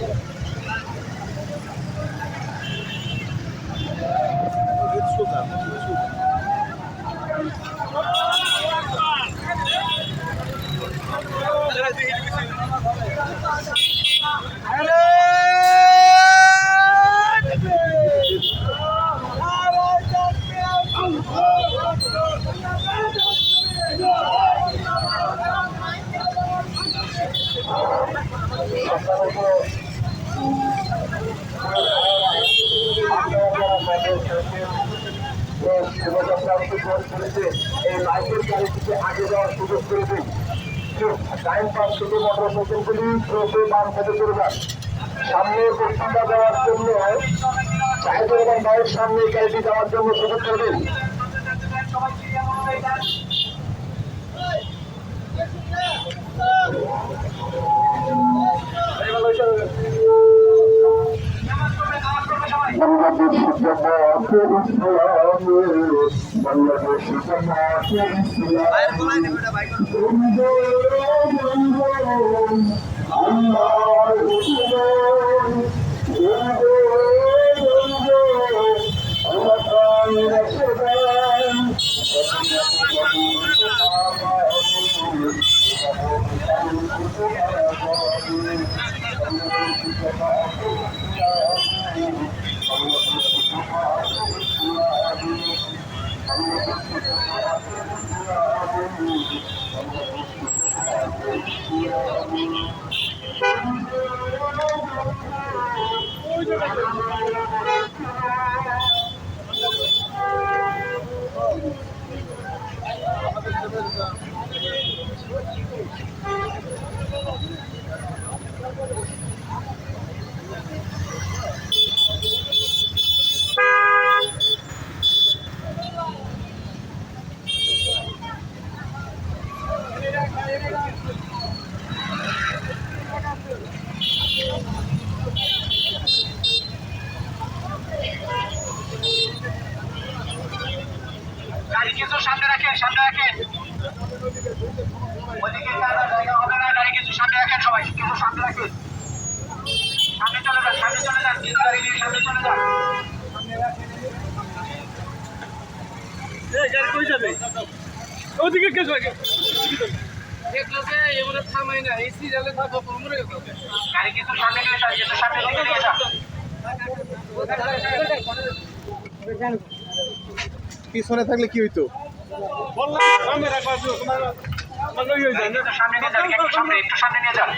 Let's go back. এই Michael গাড়িটিকে আগে যাওয়ার সুযোগ করে দিন টাইম পাস শুধু মোটর সাইকেলগুলি স্রোতে বাম খেতে সামনে পশ্চিমা যাওয়ার জন্য চাহিদা এবং সামনে গাড়িটি যাওয়ার জন্য সুযোগ করে দিন বাংলাদেশ জামাতের ইসলামে বাংলাদেশ জামাতের ইসলাম গাড়ি কিছু সামনে রাখেন সামনে রাখেন। ওদিকে হবে না, গাড়ি কিছু সামনে রাখেন সবাই, কিছু সামনে রাখেন। সামনে চলে যান, সামনে চলে যান কিছু গাড়ি নিয়ে সামনে চলে যান। গাড়ি কই যাবে? ওদিকে কে যাবে? গাড়ি কিছু সামনে নিয়ে যান কিছু সামনে পিছনে থাকলে কি হইতো? সামনে হয়ে নিয়ে যান একটু সামনে একটু সামনে নিয়ে যান